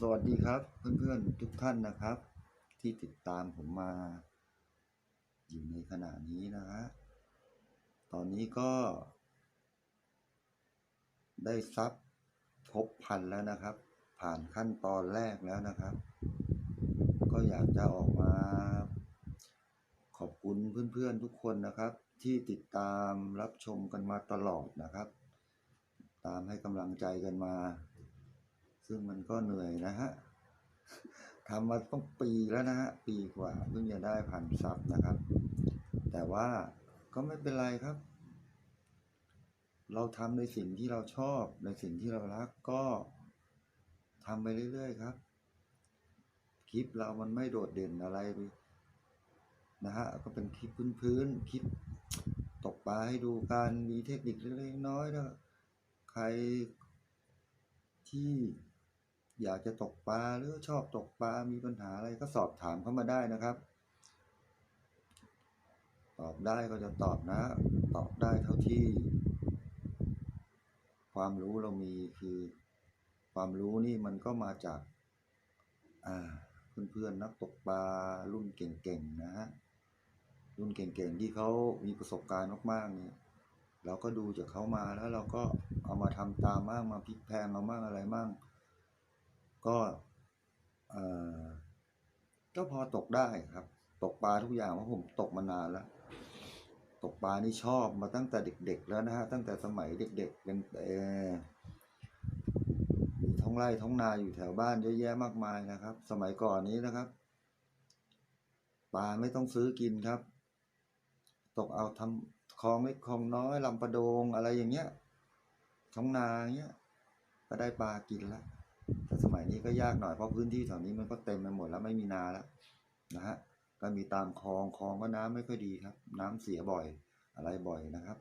สวัสดีครับเพื่อนๆทุกท่านนะครับ ที่ติดตามผมมา อยู่ในขณะนี้นะฮะตอนนี้ก็ ได้ซับครบพันแล้วนะครับ ผ่านขั้นตอนแรกแล้วนะครับ ก็อยากจะออกมา ขอบคุณเพื่อนๆทุกคนนะครับ ที่ติดตามรับชมกันมาตลอดนะครับ ตามให้กำลังใจกันมา ซึ่งมันก็เหนื่อยนะฮะทำมาต้องปีแล้วนะฮะปีกว่าเพิ่งจะได้พันซับนะครับ แต่ว่าก็ไม่เป็นไรครับ เราทำในสิ่งที่เราชอบ ในสิ่งที่เรารักก็ทำไปเรื่อยๆครับ คลิปเรามันไม่โดดเด่นอะไรนะฮะก็เป็นคลิปพื้นๆคลิปตกปลาให้ดูกันมีเทคนิคเล็กๆน้อยๆนะใครที่ อยากจะตกปลาหรือชอบตกปลา มีปัญหาอะไรก็สอบถามเข้ามาได้นะครับ ตอบได้ก็จะตอบนะ ตอบได้เท่าที่ ความรู้เรามีคือ ความรู้นี่มันก็มาจากอ่าเพื่อนๆนักตกปลารุ่นเก่งๆนะฮะรุ่นเก่งๆที่เขามีประสบการณ์มากๆเนี่ยเราก็ดูจากเขามาแล้วเราก็เอามาทำตามมั่งมาพลิกแพงเอามั่งอะไรมั่งก็เอ่อก็พอตกได้ครับ ตกปลาทุกอย่างเพราะผมตกมานานแล้ว ตกปลานี่ชอบมาตั้งแต่เด็ก ๆ แล้วนะฮะตั้งแต่สมัยเด็กๆเป็นท้องไร่ท้องนาอยู่แถวบ้านเยอะแยะมากมายนะครับ สมัยก่อนนี้นะครับปลาไม่ต้องซื้อกินครับ ตกเอาทำคลองเล็กคลองน้อยลำปะโดงอะไรอย่างเงี้ยท้องนาเงี้ย ก็ได้ปลากินแล้ว แต่สมัยนี้ก็ยากหน่อยเพราะพื้นที่แถวนี้มันก็เต็มไปหมดแล้วไม่มีนาแล้วนะฮะก็มีตามคลองคลองก็น้ำไม่ค่อยดีครับ น้ำเสียบ่อยอะไรบ่อยนะครับ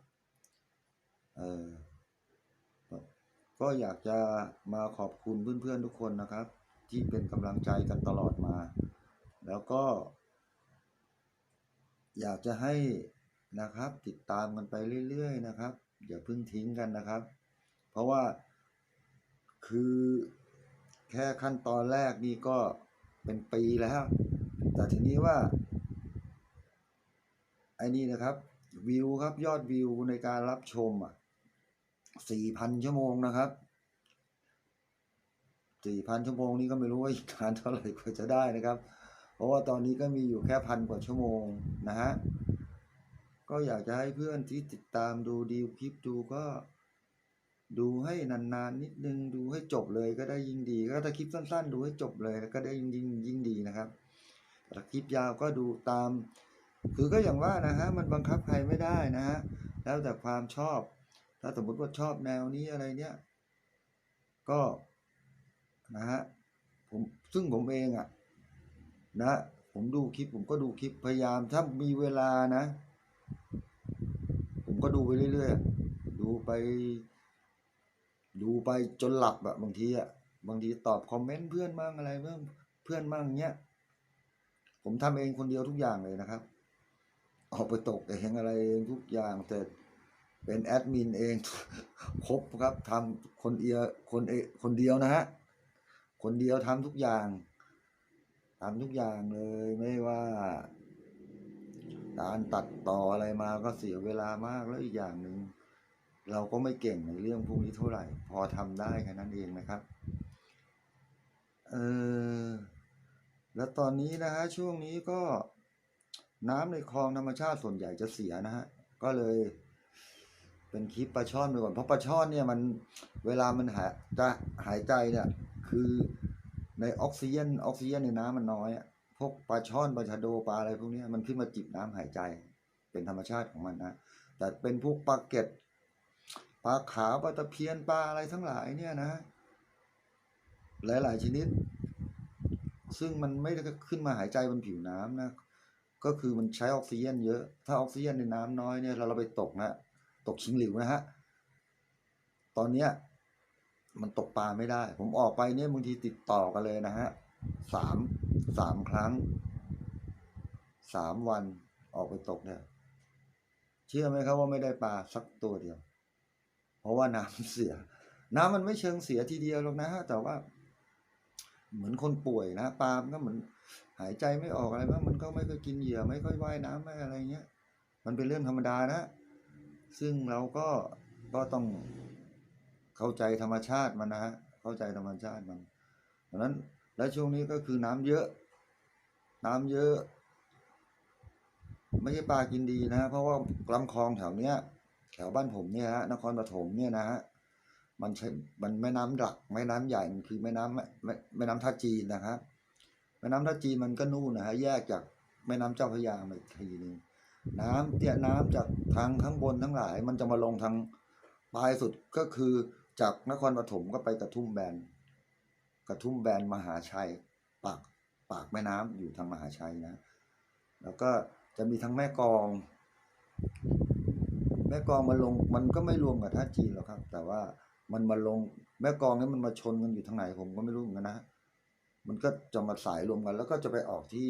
เออก็ก็อยากจะมาขอบคุณเพื่อนๆทุกคนนะครับ ที่เป็นกำลังใจกันตลอดมา แล้วก็ อยากจะให้นะครับ ติดตามกันไปเรื่อยๆนะครับ อย่าเพิ่งทิ้งกันนะครับ เพราะว่าคือ แค่ขั้นตอนแรกนี่ก็เป็นปีแล้ว แต่ทีนี้ว่าไอ้นี่นะครับ วิวครับยอดวิวในการรับชมอะสี่พันชั่วโมงนะครับสี่พันชั่วโมงนี้ก็ไม่รู้ว่าอีกนานเท่าไหร่กว่าจะได้นะครับ เพราะว่าตอนนี้ก็มีอยู่แค่พันกว่าชั่วโมงนะฮะก็อยากจะให้เพื่อนที่ติดตามดูดีคลิปดูก็ ดูให้นานๆนิดนึงดูให้จบเลยก็ได้ยิ่งดี ก็ถ้าคลิปสั้น ๆ ดูให้จบเลยก็ได้ยิ่งยิ่งยิ่งดีนะครับถ้าคลิปยาวก็ดูตาม คือก็อย่างว่านะฮะมันบังคับใครไม่ได้นะฮะแล้วแต่ความชอบ ถ้าสมมติว่าชอบแนวนี้อะไรเนี้ยก็นะฮะผมซึ่งผมเองอะนะผมดูคลิปผมก็ดูคลิปพยายามถ้ามีเวลานะ ผมก็ดูไปเรื่อยๆดูไป ดูไปจนหลับอะบางทีอะบางทีตอบคอมเมนต์เพื่อนมั่งอะไรเพื่อนเพื่อนมั่งเงี้ยผมทำเองคนเดียวทุกอย่างเลยนะครับ ออกไปตกเองอะไรเองทุกอย่างแต่เป็นแอดมินเองครบครับทำคนเดียคนเอคนเดียวนะฮะคนเดียวทำทุกอย่างทำทุกอย่างเลยไม่ว่าการตัดต่ออะไรมาก็เสียเวลามากแล้วอีกอย่างหนึ่ง เราก็ไม่เก่งในเรื่องพวกนี้เท่าไหร่ พอทำได้แค่นั้นเองนะครับเออแล้วตอนนี้นะฮะช่วงนี้ก็น้ำในคลองธรรมชาติส่วนใหญ่จะเสียนะฮะก็เลย เป็นคลิปปลาช่อนไปก่อนเพราะปลาช่อนเนี่ยมันเวลามันหายจะหายใจเนี่ย คือในออกซิเจนออกซิเจนในน้ำมันน้อยพวกปลาช่อนปลาชะโดปลาอะไรพวกนี้มันขึ้นมาจิบน้ำหายใจเป็นธรรมชาติของมันนะแต่เป็นพวกปลาเก็ด ปลาขาวปลาตะเพียนปลาอะไรทั้งหลายเนี่ยนะ หลาย ๆ ชนิด ซึ่งมันไม่ได้ขึ้นมาหายใจบนผิวน้ำนะ ก็คือมันใช้ออกซิเจนเยอะ ถ้าออกซิเจนในน้ำน้อยเนี่ยเราเราไปตกนะ ตกชิงหลิวนะฮะ ตอนเนี้ยมันตกปลาไม่ได้ ผมออกไปเนี่ยบางทีติดต่อกันเลยนะฮะสามสามครั้งสามวันออกไปตกเนี่ยเชื่อไหมครับว่าไม่ได้ปลาสักตัวเดียว เพราะว่าน้ำเสีย น้ำมันไม่เชิงเสียทีเดียวหรอกนะฮะแต่ว่า เหมือนคนป่วยนะปลามันก็เหมือนหายใจไม่ออกอะไรบ้างมันก็ไม่ค่อยกินเหยื่อไม่ค่อยว่ายน้ำไม่อะไรเงี้ย มันเป็นเรื่องธรรมดานะ ซึ่งเราก็ก็ต้องเข้าใจธรรมชาติมันนะฮะเข้าใจธรรมชาติมันดังนั้นและช่วงนี้ก็คือน้ำเยอะ น้ำเยอะ ไม่ใช่ปลากินดีนะ เพราะว่าลำคลองแถวเนี้ย แถวบ้านผมเนี่ยฮะนครปฐมเนี่ยนะฮะมันใช่มันแม่น้ำหลักแม่น้ำใหญ่มันคือแม่น้ำแม่แม่แม่น้ำท่าจีนนะครับ แม่น้ำท่าจีนมันก็นู่นนะฮะแยกจากแม่น้ำเจ้าพระยามาอีกทีนึงน้ำเนี่ยน้ำจากทางข้างบนทั้งหลาย มันจะมาลงทางปลายสุดก็คือจากนครปฐมก็ไปกระทุ่มแบนกระทุ่มแบนมหาชัย ปากปากแม่น้ำอยู่ทางมหาชัยนะ แล้วก็จะมีทั้งแม่กอง ม่กองมันลงมันก็ไม่รวมกับท่าจีนหรอกครับ แต่ว่ามันมาลงแม่กองนี่มันมาชนกันอยู่ทางไหนผมก็ไม่รู้เหมือนกันนะมันก็จะมาสายรวมกัน แล้วก็จะไปออกที่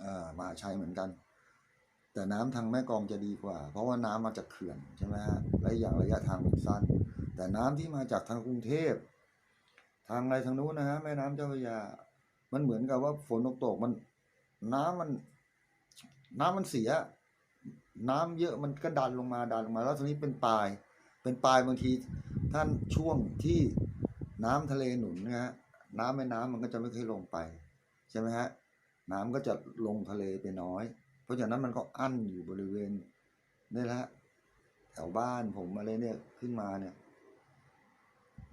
เอ่อมหาชัยเหมือนกัน แต่น้ำทางแม่กองจะดีกว่า เพราะว่าน้ำมาจากเขื่อนใช่ไหมฮะและอย่างระยะทางมันสั้น แต่น้ำที่มาจากทางกรุงเทพ ทางอะไรทางนู้นนะฮะแม่น้ำเจ้าพระยา มันเหมือนกับว่าฝนตกตกมันน้ำมัน น้ำมันเสีย น้ำเยอะมันก็ดันลงมาดันลงมา แล้วทีนี้เป็นปลาย เป็นปลายบางทีท่านช่วงที่น้ำทะเลหนุนนะฮะน้ำแม่น้ำมันก็จะไม่เคยลงไปใช่ไหมฮะน้ำก็จะลงทะเลไปน้อย เพราะฉะนั้นมันก็อั้นอยู่บริเวณนี่แหละแถวบ้านผมอะไรเนี่ยขึ้นมาเนี่ย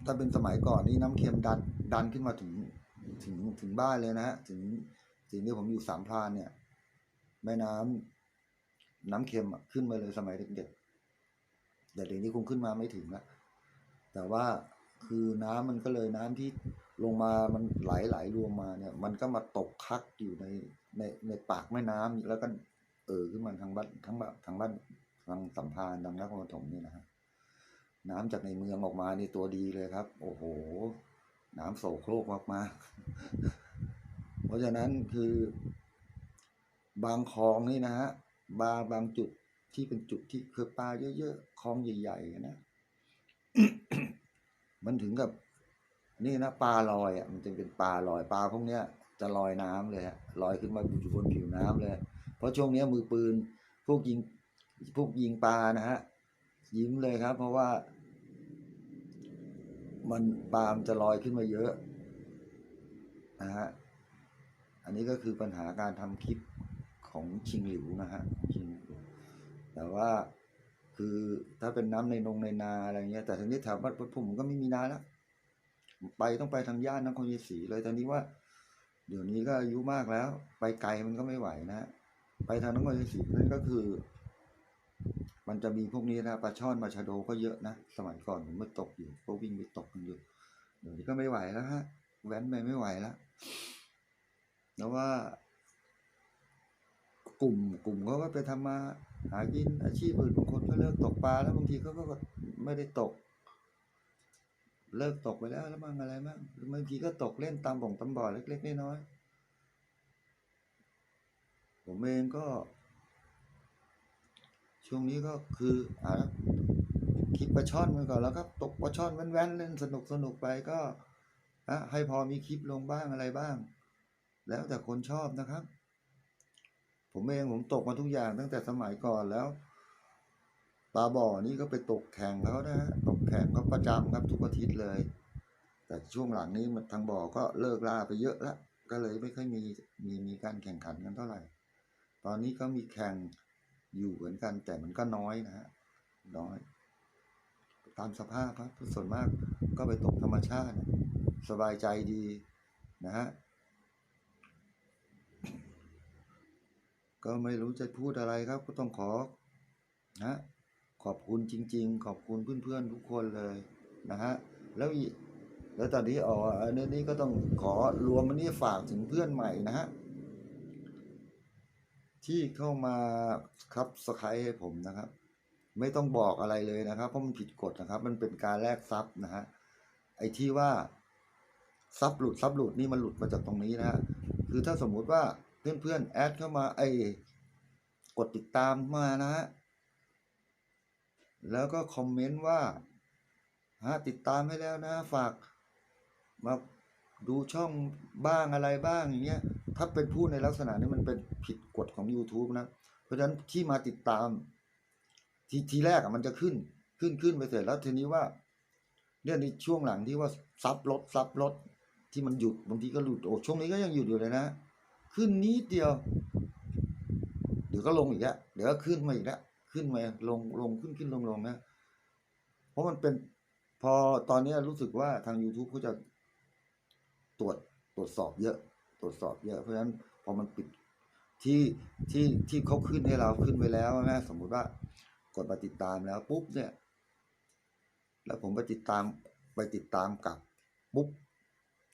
ถ้าเป็นสมัยก่อนนี่น้ำเค็มดันดันขึ้นมาถึงถึงถึงบ้านเลยนะฮะถึงถึงที่ผมอยู่สามพรานเนี่ย แม่น้ำ น้ำเค็มอะขึ้นมาเลยสมัยเด็กๆแต่เดี๋ยวนี้คงขึ้นมาไม่ถึงละแต่ว่าคือน้ำมันก็เลยน้ำที่ลงมามันไหลไหลรวมมาเนี่ย มันก็มาตกคักอยู่ในในในปากแม่น้ำแล้วก็เออขึ้นมาทางบ้านทั้งบ้านทางบ้านทางสัมพานทางนครปฐมนี่นะฮะน้ำจากในเมืองออกมานี่ตัวดีเลยครับ โอ้โห น้ำโสโครกมากๆเพราะฉะนั้นคือบางคลองนี่นะฮะ บาบางจุดที่เป็นจุดที่คือปลาเยอะๆคลองใหญ่ๆนะมันถึงกับ นี่นะปลาลอยอะมันจะเป็นปลาลอยปลาพวกเนี้ย จะลอยน้ำเลยฮะลอยขึ้นมาอยู่บนผิวน้ำเลย เพราะช่วงเนี้ยมือปืน พวกยิงพวกยิงปลานะฮะยิ้มเลยครับ เพราะว่า มันปล์มจะลอยขึ้นมาเยอะนะฮะอันนี้ก็คือปัญหาการทำคลิป ของชิงหลิวนะฮะชิงหลิวแต่ว่าคือถ้าเป็นน้ำในนงในนาอะไรเงี้ย แต่ทีนี้แถวบ้าผมก็ไม่มีนาแล้วไปต้องไปทางย่านนครยศรีเลยตอนนี้ว่า เดี๋ยวนี้ก็อายุมากแล้ว ไปไกลมันก็ไม่ไหวนะ ไปทางนครยศรีนั่นก็คือ มันจะมีพวกนี้นะปลาช่อนปลาชะโดก็เยอะนะสมัยก่อนผมมาตกอยู่ก็วิ่งไปตกกันอยู่เดี๋ยวนี้ก็ไม่ไหวแล้วฮะแว้นไปไม่ไหวแล้วแล้วว่า กลุ่ม กลุ่มเขาก็ไปทำมาหากินอาชีพอื่นบางคนก็เลิกตกปลาแล้วบางทีเขาก็ไม่ได้ตก เลิกตกไปแล้วแล้วมั่งอะไรมั่งบางทีก็ตกเล่นตามบ่งตามบ่อเล็กๆน้อยๆผมเองก็ ช่วงนี้ก็คืออ่าคิดปลาช่อนไปก่อนแล้วครับตกปลาช่อนแว้นๆเล่นสนุกสนุกไปก็อะให้พอมีคลิปลงบ้างอะไรบ้าง แล้วแต่คนชอบนะครับ ผมเองผมตกมาทุกอย่างตั้งแต่สมัยก่อนแล้วปลาบ่อนี่ก็ไปตกแข่งเขานะฮะตกแข่งก็ประจำครับทุกอาทิตย์เลย แต่ช่วงหลังนี้มันทางบ่อก็เลิกล่าไปเยอะแล้วก็เลยไม่ค่อยมีมีมีการแข่งขันกันเท่าไหร่ ตอนนี้ก็มีแข่งอยู่เหมือนกันแต่มันก็น้อยนะฮะน้อย ตามสภาพครับส่วนมากก็ไปตกธรรมชาติ สบายใจดีนะฮะ ก็ไม่รู้จะพูดอะไรครับ ก็ต้องขอนะขอบคุณจริง ๆ ขอบคุณเพื่อนๆทุกคนเลยนะฮะแล้วแล้วตอนนี้อ๋ออันนี้ก็ต้องขอรวมอันนี้ฝากถึงเพื่อนใหม่นะฮะที่เข้ามาครับสไครให้ผมนะครับ ไม่ต้องบอกอะไรเลยนะครับ เพราะมันผิดกฎนะครับ มันเป็นการแลกทรัพย์นะฮะไอ้ที่ว่าทรัพย์หลุดทรัพย์หลุดนี่มันหลุดมาจากตรงนี้นะฮะคือถ้าสมมุติว่า เพื่อนๆแอดเข้ามาไอ้กดติดตามมานะฮะแล้วก็คอมเมนต์ว่าฮะติดตามให้แล้วนะ ฝากมาดูช่องบ้างอะไรบ้างอย่างเงี้ยถ้าเป็นพูดในลักษณะนี้มันเป็นผิดกฎของ YouTube นะ เพราะฉะนั้นที่มาติดตาม ทีทีแรกอะมันจะขึ้นขึ้นขึ้นไปเสร็จแล้วทีนี้ว่าเนี่ยในช่วงหลังที่ว่าซับลดซับลดที่มันหยุดบางทีก็หลุดโอ้ช่วงนี้ก็ยังหยุดอยู่เลยนะ ขึ้นนิดเดียว เดี๋ยวก็ลงอีกแล้วเดี๋ยวก็ขึ้นมาอีกแล้วขึ้นมาลงลงขึ้นขึ้นลงลงนะเพราะมันเป็นพอตอนนี้รู้สึกว่าทาง YouTube เขาจะตรวจตรวจสอบเยอะ ตรวจสอบเยอะ เพราะฉะนั้นพอมันปิดที่ที่ที่เขาขึ้นให้เราขึ้นไปแล้วนะสมมุติว่ากดมาติดตามแล้วปุ๊บเนี่ย แล้วผมไปติดตามไปติดตามกลับปุ๊บ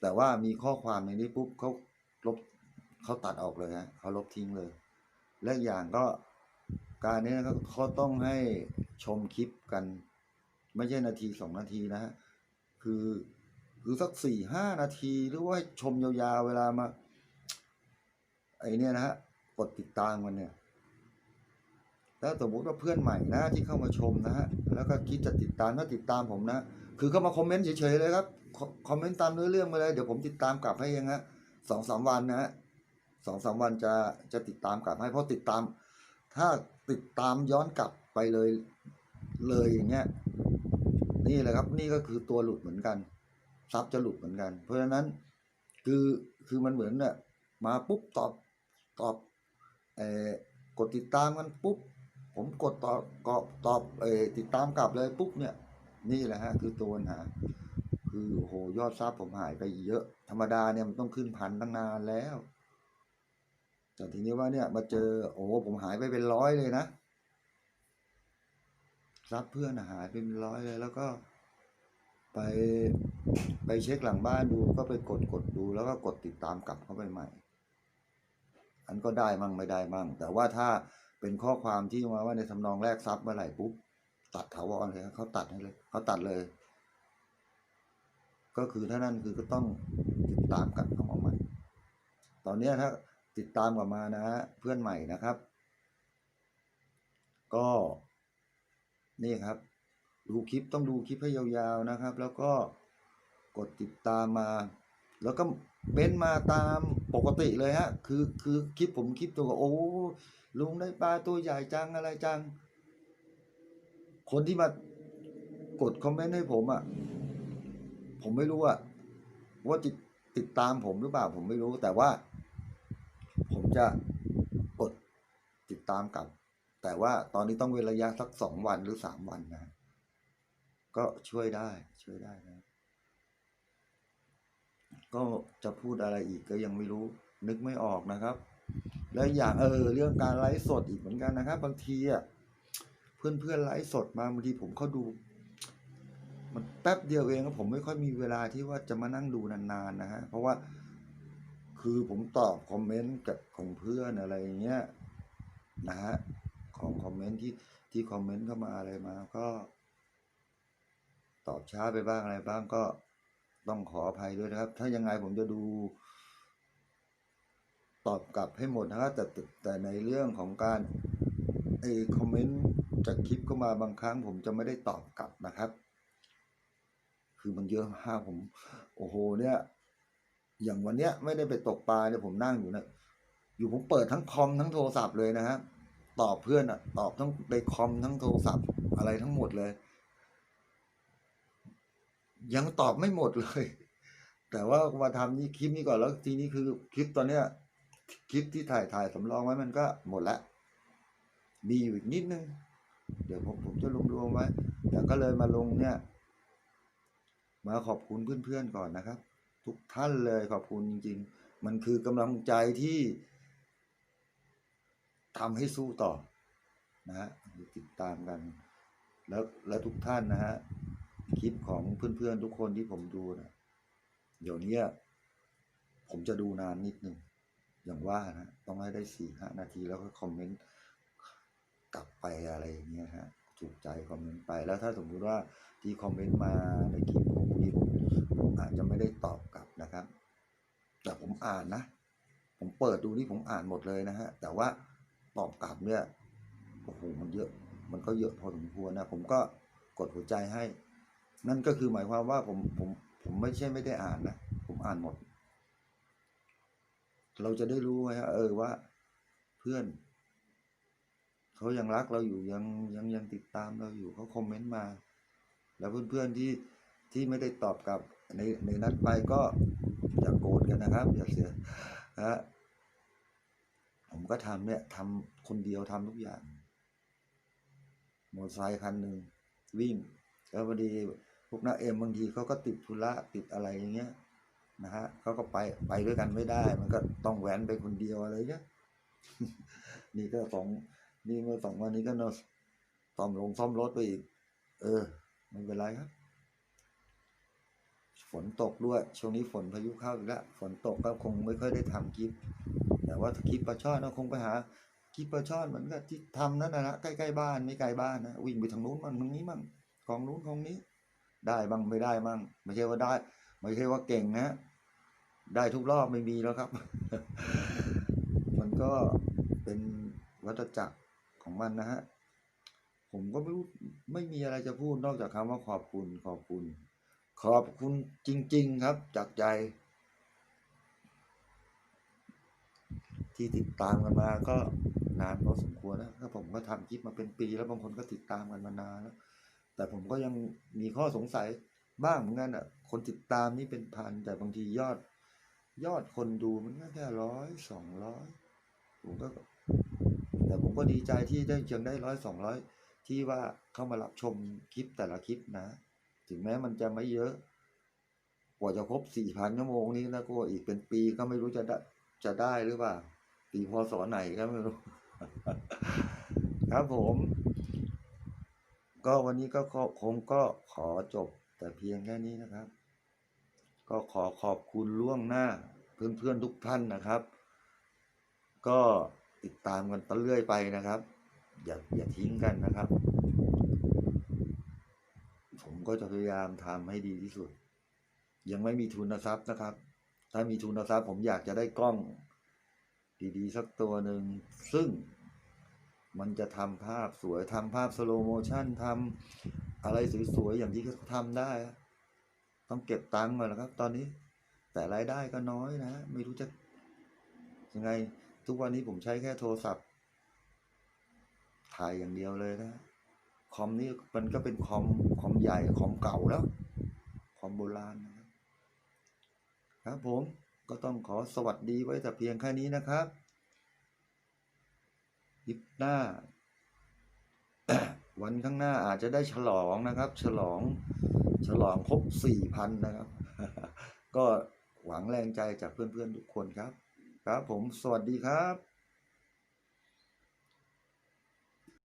แต่ว่ามีข้อความในนี้ปุ๊บเขาลบ เขาตัดออกเลยฮะเขาลบทิ้งเลย และอย่างก็การนี้เขาเขาต้องให้ชมคลิปกัน ไม่ใช่นาทีสองนาทีนะฮะคือคือสักสี่ห้านาทีหรือว่าให้ชมยาวๆเวลามา ไอเนี่ยนะฮะกดติดตามกันเนี่ยแล้วสมมติว่าเพื่อนใหม่นะที่เข้ามาชมนะฮะแล้วก็คิดจะติดตามถ้าติดตามผมนะ คือเข้ามาคอมเมนต์เฉยๆเลยครับคอคอมเมนต์ตามเนื้อเรื่องมาเลยเดี๋ยวผมติดตามกลับให้เองฮะสองสามวันนะฮะ สองสามวันจะจะติดตามกลับให้เพราะติดตาม ถ้าติดตามย้อนกลับไปเลยเลยอย่างเงี้ยนี่แหละครับ นี่ก็คือตัวหลุดเหมือนกันซับจะหลุดเหมือนกัน เพราะฉะนั้นคือคือมันเหมือนเนี่ยมาปุ๊บตอบตอบเออกดติดตามกันปุ๊บผมกดตอบกอบตอบเออติดตามกลับเลยปุ๊บเนี่ย นี่แหละฮะคือตัวปัญหาคือโอ้โหยอดซับผมหายไปเยอะ ธรรมดาเนี่ยมันต้องขึ้นพันตั้งนานแล้ว แต่ทีนี้ว่าเนี่ยมาเจอโอ้ผมหายไปเป็นร้อยเลยนะซับเพื่อนอะหายไปเป็นร้อยเลย แล้วก็ ไปไปเช็คหลังบ้านดูก็ไปกดกดดู แล้วก็กดติดตามกลับเข้าไปใหม่ อันก็ได้มั่งไม่ได้มั่ง แต่ว่าถ้าเป็นข้อความที่มาว่าในทำนองแรกซับเมื่อไหร่ปุ๊บตัดถาวรเลยเขาตัดให้เลยเขาตัดเลย ก็คือถ้านั่นคือก็ต้องติดตามกลับเข้ามาใหม่ ตอนนี้ถ้า ติดตามกลับมานะฮะเพื่อนใหม่นะครับ ก็นี่ครับ ดูคลิปต้องดูคลิปให้ยาวๆนะครับ แล้วก็กดติดตามมา แล้วก็เบ้นมาตามปกติเลยฮะคือคือคลิปผมคลิปตัวโอ้ลุงได้ปลาตัวใหญ่จังอะไรจัง คนที่มากดคอมเมนต์ให้ผมอะ่ะผมไม่รู้อะว่าติดติดตามผมหรือเปล่าผมไม่รู้แต่ว่า ผมจะกดติดตามกลับ แต่ว่าตอนนี้ต้องเว้นระยะสักสองวันหรือสามวันนะ ก็ช่วยได้ช่วยได้นะ ก็จะพูดอะไรอีกก็ยังไม่รู้ นึกไม่ออกนะครับ แล้วอย่างเออ เรื่องการไลฟ์สดอีกเหมือนกันนะครับ บางทีอะเพื่อนเพื่อนไลฟ์สดมาบางทีผมเขาดู มันแป๊บเดียวเองแล้วผมไม่ค่อยมีเวลาที่ว่าจะมานั่งดูนานๆนะฮะเพราะว่า คือผมตอบคอมเมนต์กับของเพื่อนอะไรอย่างเงี้ยนะฮะของคอมเมนต์ที่ที่คอมเมนต์เข้ามาอะไรมา ก็ ตอบช้าไปบ้างอะไรบ้างก็ต้องขออภัยด้วยนะครับ ถ้ายังไงผมจะดู ตอบกลับให้หมดนะครับแต่แต่แต่ในเรื่องของการไอ้คอมเมนต์จากคลิปเข้ามาบางครั้ง ผมจะไม่ได้ตอบกลับนะครับ คือมันเยอะมากผม โอ้โหเนี่ย อย่างวันเนี้ยไม่ได้ไปตกปลาเนี่ยผมนั่งอยู่นะอยู่ผมเปิดทั้งคอมทั้งโทรศัพท์เลยนะฮะตอบเพื่อนอะตอบทั้งในคอมทั้งโทรศัพท์อะไรทั้งหมดเลย ยังตอบไม่หมดเลย แต่ว่ามาทำนี่คลิปนี้ก่อนแล้วทีนี้คือคลิปตอนเนี้ยคลิปที่ถ่ายถ่ายสำรองไว้มันก็หมดละมีอยู่อีกนิดนึง เดี๋ยวผมผมจะรวมรวมไว้แต่ก็เลยมาลงเนี่ย มาขอบคุณเพื่อนๆก่อนนะครับ ทุกท่านเลยขอบคุณจริง ๆ มันคือกำลังใจที่ทำให้สู้ต่อนะฮะติดตามกัน แล้วแล้วทุกท่านนะฮะคลิปของเพื่อนๆทุกคนที่ผมดูนะเดี๋ยวนี้ผมจะดูนานนิดนึงอย่างว่านะต้องให้ได้สี่ห้านาทีแล้วก็คอมเมนต์กลับไปอะไรอย่างเงี้ยฮะ ถูกใจคอมเมนต์ไป แล้วถ้าสมมุติว่าที่คอมเมนต์มาในคลิปผมนี้ผมผมอาจจะไม่ได้ตอบกลับนะครับ แต่ผมอ่านนะ ผมเปิดดูนี่ผมอ่านหมดเลยนะฮะ แต่ว่าตอบกลับเนี่ยโอ้โหมันเยอะ มันก็เยอะพอสมควรนะ ผมก็กดหัวใจให้ นั่นก็คือหมายความว่าผมผมผมไม่ใช่ไม่ได้อ่านนะ ผมอ่านหมด เราจะได้รู้ไงฮะเออว่า เพื่อน เขายังรักเราอยู่ยังยังยังติดตามเราอยู่เขาคอมเมนต์มา แล้วเพื่อนๆที่ที่ไม่ได้ตอบกลับในในนั้นไปก็อย่าโกรธกันนะครับ อย่าเสียนะฮะผมก็ทำเนี่ยทำคนเดียวทำทุกอย่างมอเตอร์ไซค์คันหนึ่งวิ่งแล้วพอดีพวกนักเอ็มบางทีเขาก็ติดธุระติดอะไรอย่างเงี้ยนะฮะเขาก็ไปไปด้วยกันไม่ได้ มันก็ต้องแหวนไปคนเดียวอะไรเงี้ยนี่ก็สอง นี่เมื่อสองวันนี้ก็นอะซ่อมลงซ่อมรถไปอีก เออ ไม่เป็นไรครับ ฝนตกด้วย ช่วงนี้ฝนพายุเข้าอีกแล้ว ฝนตกก็คงไม่ค่อยได้ทำคลิป แต่ว่าคลิปปลาช่อนก็คงไปหาคลิปปลาช่อนเหมือนกับที่ทำนั่นนะใกล้ๆบ้านไม่ไกลบ้านนะ วิ่งไปทางนู้นมั่งทางนี้มั่งกองนู้นกองนี้ ได้บ้างไม่ได้บ้างไม่ใช่ว่าได้ ไม่ใช่ว่าเก่งนะ ได้ทุกรอบไม่มีแล้วครับ มันก็เป็นวัฏจักร ของมันนะฮะ ผมก็ไม่รู้ไม่มีอะไรจะพูดนอกจากคำว่าขอบคุณขอบคุณ ขอบคุณจริง ๆ ครับจากใจ ที่ติดตามกันมาก็นานพอสมควรนะถ้าผมก็ทำคลิปมาเป็นปี แล้วบางคนก็ติดตามกันมานานแล้วแต่ผมก็ยังมีข้อสงสัยบ้างเหมือนกันอะ คนติดตามนี่เป็นพัน แต่บางทียอด ยอดคนดูมันก็แค่ร้อยสองร้อยผมก็ ผมก็ดีใจที่ได้ยังได้ร้อยสองร้อยที่ว่าเข้ามารับชมคลิปแต่ละคลิปนะ ถึงแม้มันจะไม่เยอะ กว่าจะครบสี่พันชั่วโมงนี้นะก็อีกเป็นปีก็ไม่รู้จะได้จะได้หรือเปล่าปีพศไหนก็ไม่รู้ ครับผม ก็วันนี้ก็คงก็ขอจบแต่เพียงแค่นี้นะครับ ก็ขอขอบคุณล่วงหน้าเพื่อนๆทุกท่านนะครับ ก็ ติดตามกันตเรื่อยไปนะครับ อย่าอย่าทิ้งกันนะครับ ผมก็จะพยายามทำให้ดีที่สุด ยังไม่มีทุนทรัพย์นะครับ ถ้ามีทุนทรัพย์ผมอยากจะได้กล้อง ดีๆ สักตัวหนึ่งซึ่งมันจะทำภาพสวยทำภาพสโลโมชันทำอะไรสวยๆอย่างที่เขาทำได้ ต้องเก็บตังค์ก่อนนะครับ ตอนนี้ แต่รายได้ก็น้อยนะ ไม่รู้จะยังไง ทุกวันนี้ผมใช้แค่โทรศัพท์ ถ่ายอย่างเดียวเลยนะคอมนี่มันก็เป็นคอมคอมใหญ่คอมเก่าแล้ว คอมโบราณนะครับครับผมก็ต้องขอสวัสดีไว้แต่เพียงแค่นี้นะครับคลิปหน้า วันข้างหน้าอาจจะได้ฉลองนะครับ ฉลองฉลองครบสี่พันนะครับ ก็หวังแรงใจจากเพื่อนๆทุกคนครับ ครับผมสวัสดีครับ